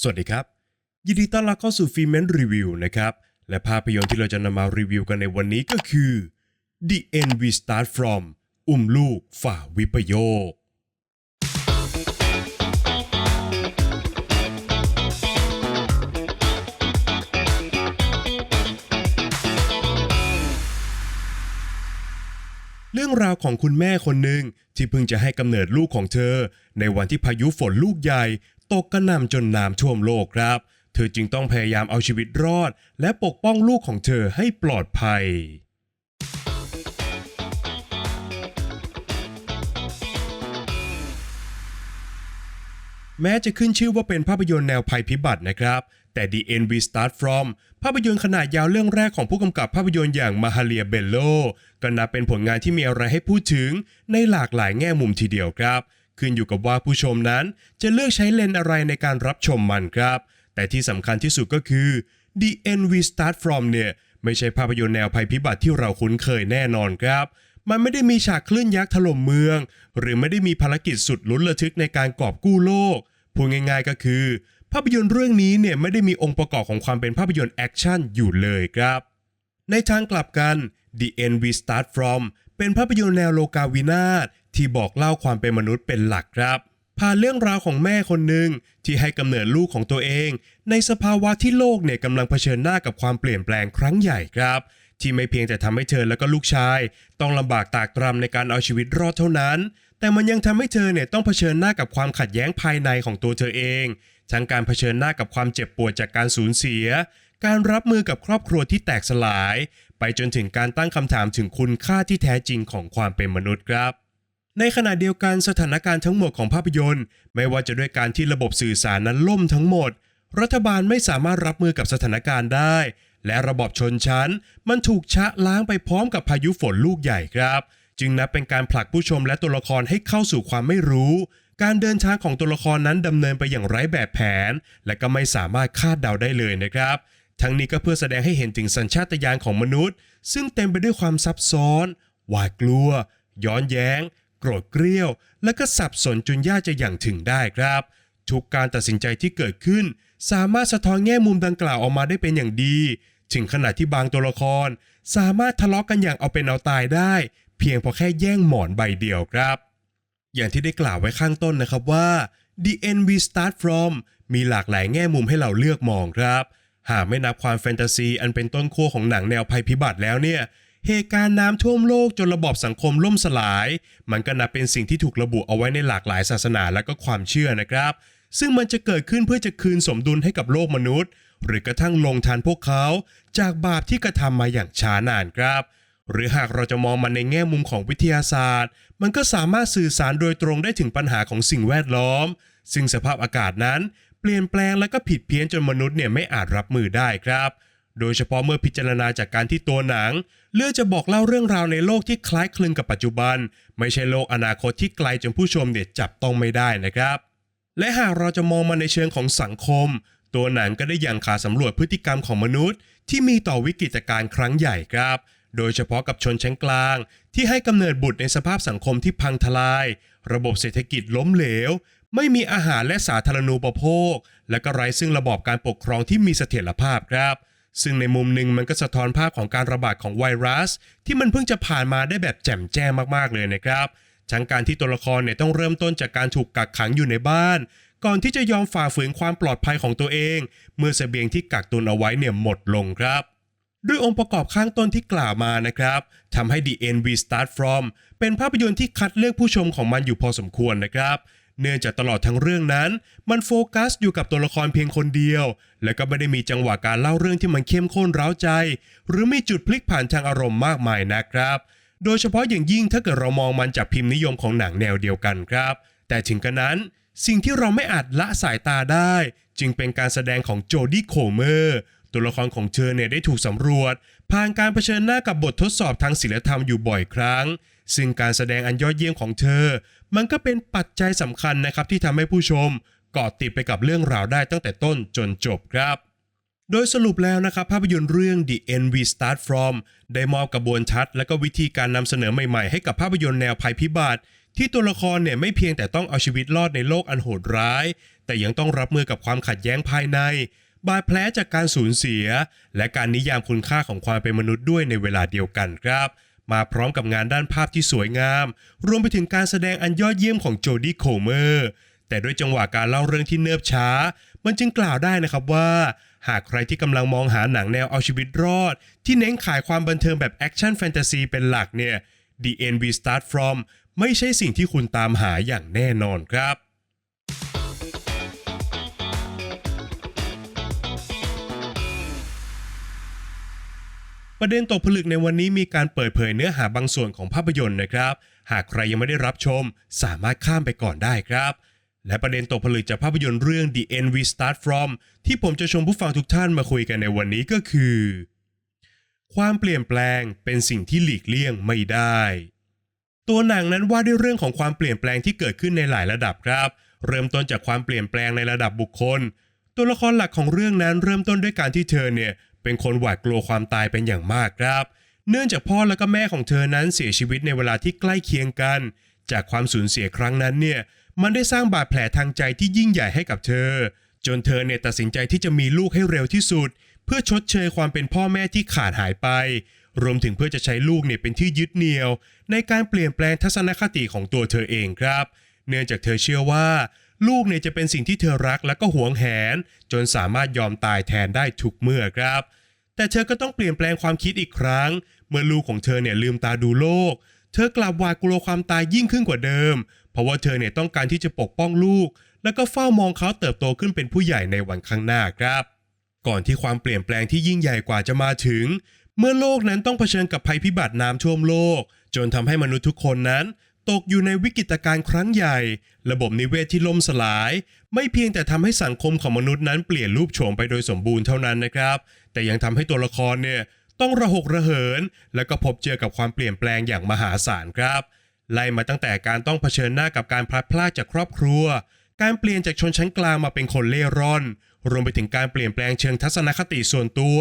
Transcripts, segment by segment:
สวัสดีครับ ยินดีต้อนรับเข้าสู่ฟิเมนรีวิวนะครับ และภาพยนตร์ที่เราจะนำมารีวิวกันในวันนี้ก็คือ The End We Start From อุ้มลูกฝ่าวิปโยคเรื่องราวของคุณแม่คนหนึ่งที่เพิ่งจะให้กำเนิดลูกของเธอ ในวันที่พายุฝนลูกใหญ่ ตกกระหน่ำจนน้ำท่วมโลกครับ เธอจึงต้องพยายามเอาชีวิตรอด และปกป้องลูกของเธอให้ปลอดภัยแม้จะขึ้นชื่อว่าเป็นภาพยนตร์แนวภัยพิบัตินะครับ แต่ The End We Start From ภาพยนตร์ขนาดยาวเรื่องแรกของผู้กำกับภาพยนตร์อย่างมาฮาเลียเบลโลก็นับเป็นผลงานที่มีอะไรให้พูดถึงในหลากหลายแง่มุมทีเดียวครับ ขึ้นอยู่กับว่าผู้ชมนั้นจะเลือกใช้เลนส์อะไรในการรับชมมันครับ แต่ที่สำคัญที่สุดก็คือ The End We Start From เนี่ยไม่ใช่ภาพยนตร์แนวภัยพิบัติที่เราคุ้นเคยแน่นอนครับ มันไม่ได้มีฉากคลื่นยักษ์ถล่มเมือง หรือไม่ได้มีภารกิจสุดลุ้นระทึกในการกอบกู้โลก พูดง่ายๆก็คือ ภาพยนตร์เรื่องนี้เนี่ยไม่ได้มีองค์ประกอบของความเป็นภาพยนตร์แอคชั่นอยู่เลยครับ ในทางกลับกัน The End We Start From เป็นภาพยนตร์แนวโลกาวินาศ ที่บอกเล่าความเป็นมนุษย์เป็นหลักครับผ่านเรื่องราวของแม่คนหนึ่งที่ให้กำเนิดลูกของตัวเอง ในสภาวะที่โลกเนี่ยกำลังเผชิญหน้ากับความเปลี่ยนแปลงครั้งใหญ่ครับ ที่ไม่เพียงแต่ทำให้เธอและก็ลูกชาย ต้องลำบากตากตรำในการเอาชีวิตรอดเท่านั้น แต่มันยังทำให้เธอเนี่ยต้องเผชิญหน้ากับความขัดแย้งภายในของตัวเธอเองทั้งการเผชิญหน้ากับความเจ็บปวดจากการสูญเสีย การรับมือกับครอบครัวที่แตกสลาย ไปจนถึงการตั้งคำถามถึงคุณค่าที่แท้จริงของความเป็นมนุษย์ครับ ในขณะเดียวกันสถานการณ์ทั้งหมดของภาพยนตร์ ไม่ว่าจะด้วยการที่ระบบสื่อสารนั้นล่มทั้งหมด รัฐบาลไม่สามารถรับมือกับสถานการณ์ได้ และระบบชนชั้น มันถูกชะล้างไปพร้อมกับพายุฝนลูกใหญ่ครับ จึงนับเป็นการผลักผู้ชมและตัวละครให้เข้าสู่ความไม่รู้ การเดินทางของตัวละครนั้นดำเนินไปอย่างไร้แบบแผน และก็ไม่สามารถคาดเดาได้เลยนะครับทั้งนี้ก็เพื่อแสดงให้เห็นถึงสัญชาตญาณของมนุษย์ ซึ่งเต็มไปด้วยความซับซ้อน หวาดกลัว ย้อนแย้ง โกรธเกรี้ยว และก็สับสนจนยากจะอย่างถึงได้ครับ ทุกการตัดสินใจที่เกิดขึ้น สามารถสะท้อนแง่มุมดังกล่าวออกมาได้เป็นอย่างดี ถึงขนาดที่บางตัวละคร สามารถทะเลาะกันอย่างเอาเป็นเอาตายได้ เพียงพราะแค่แย่งหมอนใบเดียวครับ อย่างที่ได้กล่าวไว้ข้างต้นนะครับว่า The End We Start From มีหลากหลายแง่มุมให้เราเลือกมองครับ หากไม่นับความแฟนตาซีอันเป็นต้นขั้วของหนังแนวภัยพิบัติแล้วเนี่ย เหตุการณ์น้ำท่วมโลกจนระบอบสังคมล่มสลาย มันก็นับเป็นสิ่งที่ถูกระบุเอาไว้ในหลากหลายศาสนาและก็ความเชื่อนะครับ ซึ่งมันจะเกิดขึ้นเพื่อจะคืนสมดุลให้กับโลกมนุษย์ หรือกระทั่งลงทานพวกเขา จากบาปที่กระทำมาอย่างช้านานครับ หรือหากเราจะมองมันในแง่มุมของวิทยาศาสตร์ มันก็สามารถสื่อสารโดยตรงได้ถึงปัญหาของสิ่งแวดล้อม ซึ่งสภาพอากาศนั้น เปลี่ยนแปลงและก็ผิดเพี้ยนจนมนุษย์เนี่ยไม่อาจรับมือได้ครับ โดยเฉพาะเมื่อพิจารณาจากการที่ตัวหนัง เลือกจะบอกเล่าเรื่องราวในโลกที่คล้ายคลึงกับปัจจุบัน ไม่ใช่โลกอนาคตที่ไกลจนผู้ชมเนี่ยจับต้องไม่ได้นะครับ และหากเราจะมองมาในเชิงของสังคม ตัวหนังก็ได้อย่างขาสำรวจพฤติกรรมของมนุษย์ ที่มีต่อวิกฤตการณ์ครั้งใหญ่ครับ โดยเฉพาะกับชนชั้นกลาง ที่ให้กำเนิดบุตรในสภาพสังคมที่พังทลาย ระบบเศรษฐกิจล้มเหลว ไม่มีอาหารและสาธารณูปโภค และก็ไร้ซึ่งระบอบการปกครองที่มีเสถียรภาพครับ ซึ่งในมุมหนึ่งมันก็สะท้อนภาพของการระบาดของไวรัส ที่มันเพิ่งจะผ่านมาได้แบบแจ่มแจ้งมากๆเลยนะครับทั้งการที่ตัวละครเนี่ยต้องเริ่มต้นจากการถูกกักขังอยู่ในบ้าน ก่อนที่จะยอมฝ่าฝืนความปลอดภัยของตัวเอง เมื่อเสบียงที่กักตุนเอาไว้เนี่ยหมดลงครับด้วยองค์ประกอบข้างต้นที่กล่าวมานะครับทำให้ The End We Start From เป็นภาพยนตร์ที่คัดเลือกผู้ชมของมันอยู่พอสมควรนะครับ เนื่องจากตลอดทั้งเรื่องนั้น มันโฟกัสอยู่กับตัวละครเพียงคนเดียว และก็ไม่ได้มีจังหวะการเล่าเรื่องที่มันเข้มข้นเร้าใจ หรือมีจุดพลิกผ่านทางอารมณ์มากมายนะครับ โดยเฉพาะอย่างยิ่งถ้าเกิดเรามองมันจากพิมพ์นิยมของหนังแนวเดียวกันครับ แต่ถึงกระนั้น สิ่งที่เราไม่อาจละสายตาได้ จึงเป็นการแสดงของโจดี้โคเมอร์ตัวละครของเธอเนี่ยได้ถูกสำรวจ ผ่านการเผชิญหน้ากับบททดสอบทางศิลธรรมอยู่บ่อยครั้ง ซึ่งการแสดงอันยอดเยี่ยมของเธอ มันก็เป็นปัจจัยสำคัญนะครับที่ทำให้ผู้ชมเกาะติดไปกับเรื่องราวได้ตั้งแต่ต้นจนจบครับ โดยสรุปแล้วนะครับภาพยนตร์เรื่อง The End We Start From ได้มอบกระบวนทัศน์และก็วิธีการนำเสนอใหม่ๆ ให้กับภาพยนตร์แนวภัยพิบัติที่ตัวละครเนี่ยไม่เพียงแต่ต้องเอาชีวิตรอดในโลกอันโหดร้าย แต่ยังต้องรับมือกับความขัดแย้งภายใน บาดแผลจากการสูญเสีย และการนิยามคุณค่าของความเป็นมนุษย์ด้วยในเวลาเดียวกันครับ มาพร้อมกับงานด้านภาพที่สวยงาม รวมไปถึงการแสดงอันยอดเยี่ยมของโจดี้โคเมอร์ แต่ด้วยจังหวะการเล่าเรื่องที่เนิบช้า มันจึงกล่าวได้นะครับว่า หากใครที่กำลังมองหาหนังแนวเอาชีวิตรอด ที่เน้นขายความบันเทิงแบบแอคชั่นแฟนตาซีเป็นหลักเนี่ย The End We Start From ไม่ใช่สิ่งที่คุณตามหาอย่างแน่นอนครับ ประเด็นตกผลึกในวันนี้มีการเปิดเผยเนื้อหาบางส่วนของภาพยนตร์นะครับ หากใครยังไม่ได้รับชม สามารถข้ามไปก่อนได้ครับ และประเด็นตกผลึกจากภาพยนตร์เรื่อง The End We Start From ที่ผมจะชวนผู้ฟังทุกท่านมาคุยกันในวันนี้ก็คือ ความเปลี่ยนแปลงเป็นสิ่งที่หลีกเลี่ยงไม่ได้ ตัวหนังนั้นว่าด้วยเรื่องของความเปลี่ยนแปลงที่เกิดขึ้นในหลายระดับครับ เริ่มต้นจากความเปลี่ยนแปลงในระดับบุคคลตัวละครหลักของเรื่องนั้นเริ่มต้นด้วยการที่เธอเนี่ย เป็นคนหวาดกลัวความตายเป็นอย่างมากครับ เนื่องจากพ่อและก็แม่ของเธอนั้นเสียชีวิตในเวลาที่ใกล้เคียงกัน จากความสูญเสียครั้งนั้นเนี่ยมันได้สร้างบาดแผลทางใจที่ยิ่งใหญ่ให้กับเธอ จนเธอเนี่ยตัดสินใจที่จะมีลูกให้เร็วที่สุด เพื่อชดเชยความเป็นพ่อแม่ที่ขาดหายไป รวมถึงเพื่อจะใช้ลูกเนี่ยเป็นที่ยึดเหนี่ยว ในการเปลี่ยนแปลงทัศนคติของตัวเธอเองครับ เนื่องจากเธอเชื่อว่า ลูกเนี่ยจะเป็นสิ่งที่เธอรักและก็หวงแหน จนสามารถยอมตายแทนได้ทุกเมื่อครับ แต่เธอก็ต้องเปลี่ยนแปลงความคิดอีกครั้ง เมื่อลูกของเธอเนี่ยลืมตาดูโลก เธอกลับหวาดกลัวความตายยิ่งขึ้นกว่าเดิม เพราะว่าเธอเนี่ยต้องการที่จะปกป้องลูก แล้วก็เฝ้ามองเขาเติบโตขึ้นเป็นผู้ใหญ่ในวันข้างหน้าครับ ก่อนที่ความเปลี่ยนแปลงที่ยิ่งใหญ่กว่าจะมาถึง เมื่อโลกนั้นต้องเผชิญกับภัยพิบัติน้ำท่วมโลก จนทำให้มนุษย์ทุกคนนั้น ตกอยู่ในวิกฤตการณ์ครั้งใหญ่ ระบบนิเวศที่ล่มสลาย ไม่เพียงแต่ทำให้สังคมของมนุษย์นั้นเปลี่ยนรูปโฉมไปโดยสมบูรณ์เท่านั้นนะครับ แต่ยังทำให้ตัวละครเนี่ยต้องระหกระเหิน และก็พบเจอกับความเปลี่ยนแปลงอย่างมหาศาลครับ ไล่มาตั้งแต่การต้องเผชิญหน้ากับการพลัดพรากจากครอบครัว การเปลี่ยนจากชนชั้นกลางมาเป็นคนเล่ร่อน รวมไปถึงการเปลี่ยนแปลงเชิงทัศนคติส่วนตัว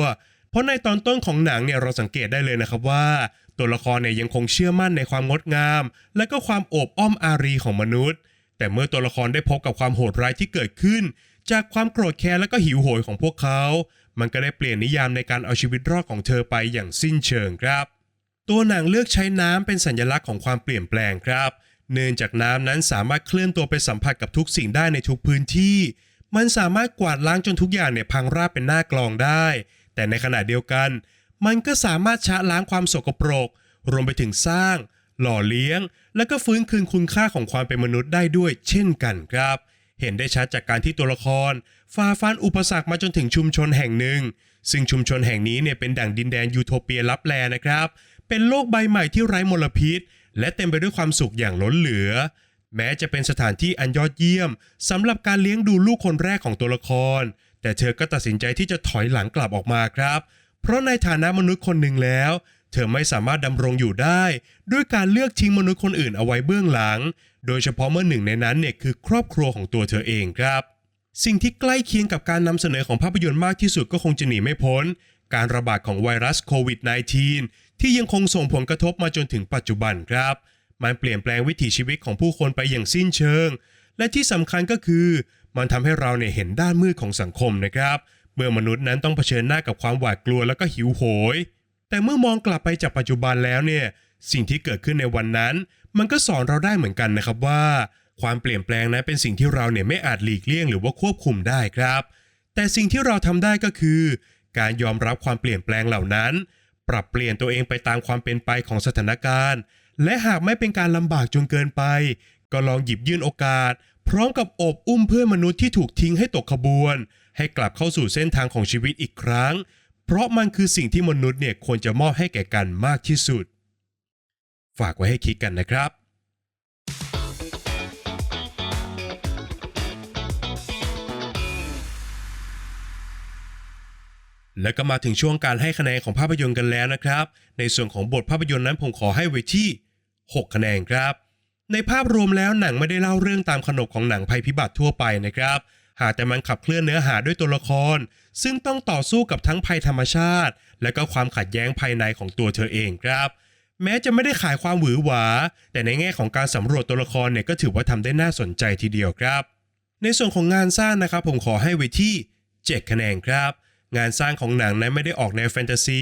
เพราะในตอนต้นของหนังเนี่ยเราสังเกตได้เลยนะครับว่า ตัวละครเนี่ยยังคงเชื่อมั่นในความงดงาม และก็ความโอบอ้อมอารีของมนุษย์ แต่เมื่อตัวละครได้พบกับความโหดร้ายที่เกิดขึ้น จากความโกรธแค้นและก็หิวโหยของพวกเขา มันก็ได้เปลี่ยนนิยามในการเอาชีวิตรอดของเธอไปอย่างสิ้นเชิงครับ ตัวหนังเลือกใช้น้ำเป็นสัญลักษณ์ของความเปลี่ยนแปลงครับ เนื่องจากน้ำนั้นสามารถเคลื่อนตัวไปสัมผัสกับทุกสิ่งได้ในทุกพื้นที่ มันสามารถกวาดล้างจนทุกอย่างเนี่ยพังราบเป็นหน้ากลองได้ แต่ในขณะเดียวกัน มันก็สามารถชะล้างความสกปรก รวมไปถึงสร้าง หล่อเลี้ยง และก็ฟื้นคืนคุณค่าของความเป็นมนุษย์ได้ด้วย เช่นกันครับ เห็นได้ชัดจากการที่ตัวละครฝ่าฟันอุปสรรคมาจนถึงชุมชนแห่งหนึ่ง ซึ่งชุมชนแห่งนี้เนี่ยเป็นดั่งดินแดนยูโทเปียลับแลนะครับ เป็นโลกใบใหม่ที่ไร้มลพิษ และเต็มไปด้วยความสุขอย่างล้นเหลือ แม้จะเป็นสถานที่อันยอดเยี่ยมสำหรับการเลี้ยงดูลูกคนแรกของตัวละคร แต่เธอก็ตัดสินใจที่จะถอยหลังกลับออกมาครับ เพราะในฐานะมนุษย์คนหนึ่งแล้ว เธอไม่สามารถดำรงอยู่ได้ ด้วยการเลือกทิ้งมนุษย์คนอื่นเอาไว้เบื้องหลัง โดยเฉพาะเมื่อหนึ่งในนั้นเนี่ยคือครอบครัวของตัวเธอเองครับ สิ่งที่ใกล้เคียงกับการนำเสนอของภาพยนตร์มากที่สุดก็คงจะหนีไม่พ้น การระบาดของไวรัสโควิด -19 ที่ยังคงส่งผลกระทบมาจนถึงปัจจุบันครับ มันเปลี่ยนแปลงวิถีชีวิตของผู้คนไปอย่างสิ้นเชิง และที่สำคัญก็คือ มันทำให้เราเนี่ยเห็นด้านมืดของสังคมนะครับ เมื่อมนุษย์นั้นต้องเผชิญหน้ากับความหวาดกลัวแล้วก็หิวโหย แต่เมื่อมองกลับไปจากปัจจุบันแล้วเนี่ยสิ่งที่เกิดขึ้นในวันนั้น มันก็สอนเราได้เหมือนกันนะครับว่า ความเปลี่ยนแปลงนั้นเป็นสิ่งที่เราเนี่ยไม่อาจหลีกเลี่ยงหรือว่าควบคุมได้ครับ แต่สิ่งที่เราทำได้ก็คือ การยอมรับความเปลี่ยนแปลงเหล่านั้น ปรับเปลี่ยนตัวเองไปตามความเป็นไปของสถานการณ์ และหากไม่เป็นการลำบากจนเกินไป ก็ลองหยิบยื่นโอกาส พร้อมกับอบอุ้มเพื่อนมนุษย์ที่ถูกทิ้งให้ตกขบวน ให้กลับเข้าสู่เส้นทางของชีวิตอีกครั้ง เพราะมันคือสิ่งที่มนุษย์เนี่ยควรจะมอบให้แก่กันมากที่สุด ฝากไว้ให้คิดกันนะครับแล้วก็มาถึงช่วงการให้คะแนนของภาพยนตร์กันแล้วนะครับ ในส่วนของบทภาพยนตร์นั้นผมขอให้ไว้ที่ 6 คะแนนครับ ในภาพรวมแล้วหนังไม่ได้เล่าเรื่องตามขนบของหนังภัยพิบัติทั่วไปนะครับ หากแต่มันขับเคลื่อนเนื้อหาด้วยตัวละคร ซึ่งต้องต่อสู้กับทั้งภัยธรรมชาติ และก็ความขัดแย้งภายในของตัวเธอเองครับ แม้จะไม่ได้ขายความหวือหวา แต่ในแง่ของการสำรวจตัวละครเนี่ยก็ถือว่าทำได้น่าสนใจทีเดียวครับ ในส่วนของงานสร้างนะครับผมขอให้ไว้ที่7คะแนนครับ งานสร้างของหนังนั้นไม่ได้ออกแนวแฟนตาซี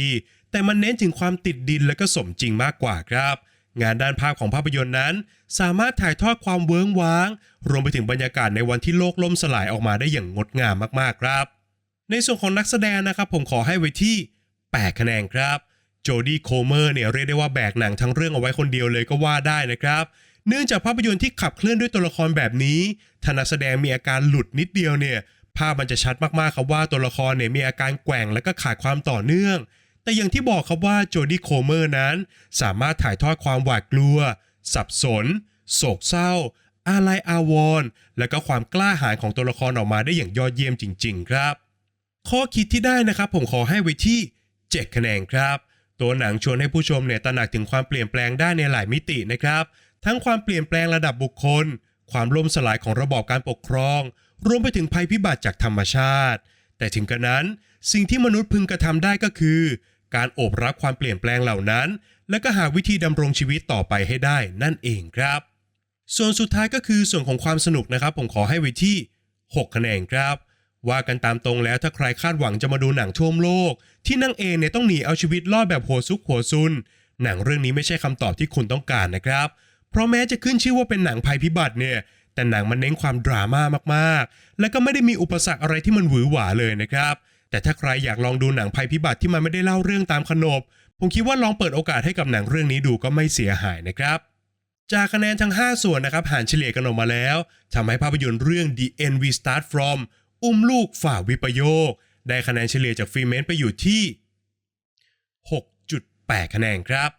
แต่มันเน้นถึงความติดดินและก็สมจริงมากกว่าครับ งานด้านภาพของภาพยนตร์นั้น สามารถถ่ายทอดความเวิ้งว้าง รวมไปถึงบรรยากาศในวันที่โลกล่มสลายออกมาได้อย่างงดงามมากๆครับ ในส่วนของนักแสดงนะครับผมขอให้ไว้ที่ 8 คะแนนครับ โจดี้โคเมอร์เนี่ยเรียกได้ว่าแบกหนังทั้งเรื่องเอาไว้คนเดียวเลยก็ว่าได้นะครับ เนื่องจากภาพยนตร์ที่ขับเคลื่อนด้วยตัวละครแบบนี้ถ้านักแสดงมีอาการหลุดนิดเดียวเนี่ยภาพมันจะชัดมากๆครับว่าตัวละครเนี่ยมีอาการแกว่งและก็ขาดความต่อเนื่อง แต่อย่างที่บอกครับว่าโจดี้โคเมอร์นั้น สามารถถ่ายทอดความหวาดกลัว สับสน โศกเศร้า อาลัยอาวรณ์และก็ความกล้าหาญของตัวละครออกมาได้อย่างยอดเยี่ยมจริง ๆ ครับ ข้อคิดที่ได้นะครับผมขอให้ไว้ที่ 7 คะแนนครับ ตัวหนังชวนให้ผู้ชมเนี่ยตระหนักถึงความเปลี่ยนแปลงได้ในหลายมิตินะครับ ทั้งความเปลี่ยนแปลงระดับบุคคล ความล่มสลายของระบอบการปกครอง รวมไปถึงภัยพิบัติจากธรรมชาติ แต่ถึงกระนั้น สิ่งที่มนุษย์พึงกระทำได้ก็คือ การโอบรับความเปลี่ยนแปลงเหล่านั้น และก็หาวิธีดำรงชีวิตต่อไปให้ได้นั่นเองครับ ส่วนสุดท้ายก็คือส่วนของความสนุกนะครับ ผมขอให้ไว้ที่ 6 คะแนนครับว่ากันตามตรงแล้วถ้าใครคาดหวังจะมาดูหนังท่วมโลก ที่นางเอกเนี่ยต้องหนีเอาชีวิตรอดแบบหัวซุกหัวซุน หนังเรื่องนี้ไม่ใช่คำตอบที่คุณต้องการนะครับ เพราะแม้จะขึ้นชื่อว่าเป็นหนังภัยพิบัติเนี่ย แต่หนังมันเน้นความดราม่ามากๆ และก็ไม่ได้มีอุปสรรคอะไรที่มันหวือหวาเลยนะครับ แต่ถ้าใครอยากลองดูหนังภัยพิบัติที่มันไม่ได้เล่าเรื่องตามขนบ ผมคิดว่าลองเปิดโอกาสให้กับหนังเรื่องนี้ดูก็ไม่เสียหายนะครับ จากคะแนนทั้ง 5 ส่วนนะครับหารเฉลี่ยกันออกมาแล้วทำให้ภาพยนตร์เรื่อง The End We Start From อุ้มลูกฝ่าวิปโยค ได้คะแนนเฉลี่ยจากฟรีเมนไปอยู่ที่ 6.8 คะแนนครับ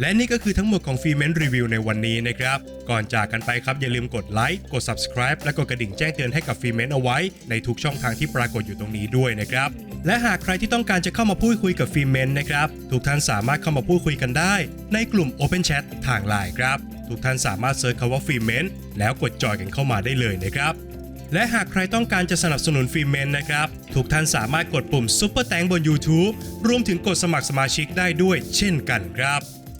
และนี่ก็คือทั้งหมดของฟรีเมนรีวิวในวันนี้นะครับ ก่อนจากกันไปครับอย่าลืมกดไลค์กด subscribe และกดกระดิ่งแจ้งเตือนให้กับฟรีเมนเอาไว้ ในทุกช่องทางที่ปรากฏอยู่ตรงนี้ด้วยนะครับ และหากใครที่ต้องการจะเข้ามาพูดคุยกับฟรีเมนนะครับ ทุกท่านสามารถเข้ามาพูดคุยกันได้ ในกลุ่ม Open Chat ทางไลน์ครับ ทุกท่านสามารถเซิร์ชคำว่าฟรีเมนแล้วกดจอยกันเข้ามาได้เลยนะครับและหากใครต้องการจะสนับสนุนฟิล์มเมนนะครับ ทุกท่านสามารถกดปุ่ม Super แตงบน YouTube รวมถึงกดสมัครสมาชิกได้ด้วยเช่นกันครับ